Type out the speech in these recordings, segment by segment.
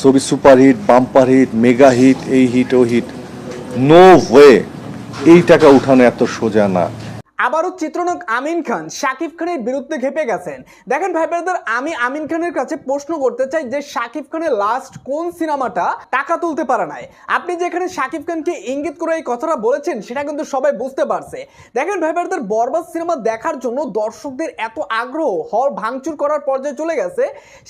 ছবি super hit, bumper hit, mega hit, এই hit, ও হিট। নো ওয়ে এই টাকা উঠানো এত সোজা না। আবারও চিত্রনক আমিন খান শাকিব খানের বিরুদ্ধে খেপে গেছেন। দেখেন ভাই ব্রাদার, আমি আমিন খানের কাছে প্রশ্ন করতে চাই যে শাকিব খানের লাস্ট কোন সিনেমাটা টাকা তুলতে পারে নাই? আপনি যেখানে শাকিব খানকে ইঙ্গিত করে এই কথাটা বলেছেন, সেটা কিন্তু সবাই বুঝতে পারছে। দেখেন ভাই ব্রাদার, বরবাদ সিনেমা দেখার জন্য দর্শকদের এত আগ্রহ, হল ভাঙচুর করার পর্যায়ে চলে গেছে।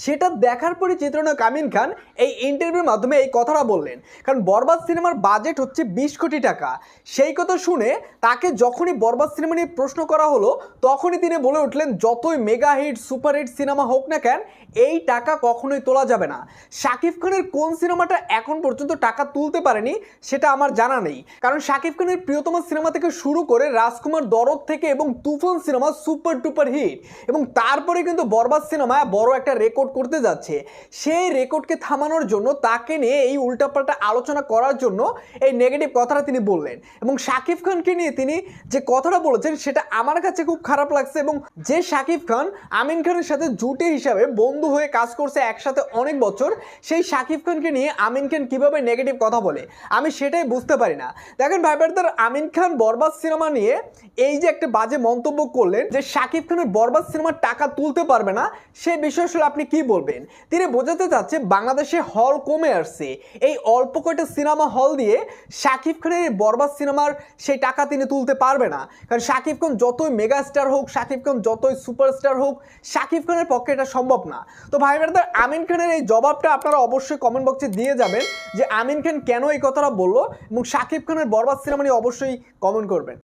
সেটা দেখার পরে চিত্রনক আমিন খান এই ইন্টারভিউর মাধ্যমে এই কথাটা বললেন। কারণ বরবাদ সিনেমার বাজেট হচ্ছে বিশ কোটি টাকা। সেই কথা শুনে তাকে যখনই বরবাদ সিনেমা নিয়ে প্রশ্ন করা হলো, তখনই তিনি বলে উঠলেন, যতই mega hit super hit cinema হোক না কেন, এই টাকা কখনোই তোলা যাবে না। শাকিব খানের কোন সিনেমাটা এখন পর্যন্ত টাকা তুলতে পারেনি, সেটা আমার জানা নেই। কারণ শাকিব খানের প্রিয়তম সিনেমা থেকে শুরু করে রাজকুমার দরদ থেকে এবং Toofan cinema super duper hit এবং তারপরে কিন্তু বরবাদ সিনেমা বড় একটা রেকর্ড করতে যাচ্ছে। সেই রেকর্ডকে থামানোর জন্য, তাকে নিয়ে এই উল্টাপাল্টা আলোচনা করার জন্য এই নেগেটিভ কথাটা তিনি বললেন। এবং শাকিব খানকে নিয়ে তিনি যে কথাটা বলেছেন সেটা আমার কাছে খুব খারাপ লাগছে এবং যে শাকিব খান আমিন খানের সাথে জুটে হিসাবে বন্ধু হয়ে কাজ করছে একসাথে অনেক বছর, সেই শাকিব খানকে নিয়ে আমিন খান কীভাবে নেগেটিভ কথা বলে? আমি সেটাই বুঝতে পারি না। দেখেন ভাই ব্রাদার আমিন খান বরবাদ সিনেমা নিয়ে এই যে একটা বাজে মন্তব্য করলেন যে শাকিব খানের বরবাদ সিনেমার টাকা তুলতে পারবে না, সে বিষয়ে আসলে আপনি কি বলবেন? তিনি বোঝাতে চাচ্ছে বাংলাদেশে হল কমে আসছে। এই অল্প কয়টা সিনেমা হল দিয়ে শাকিব খানের বরবাদ সিনেমার সেই টাকা তিনি তুলতে পারবে না। কারণ শাকিব খান যতই মেগাস্টার হোক, শাকিব খান যতই সুপারস্টার হোক, শাকিব খানের পক্ষে এটা সম্ভব না। তো ভাই ব্রাদার, আমিন খানের এই জবাবটা আপনারা অবশ্যই কমেন্ট বক্সে দিয়ে যাবেন যে আমিন খান কেন এই কথাটা বলল এবং শাকিব খানের বরবাদ সিনেমা নিয়ে অবশ্যই কমেন্ট করবেন।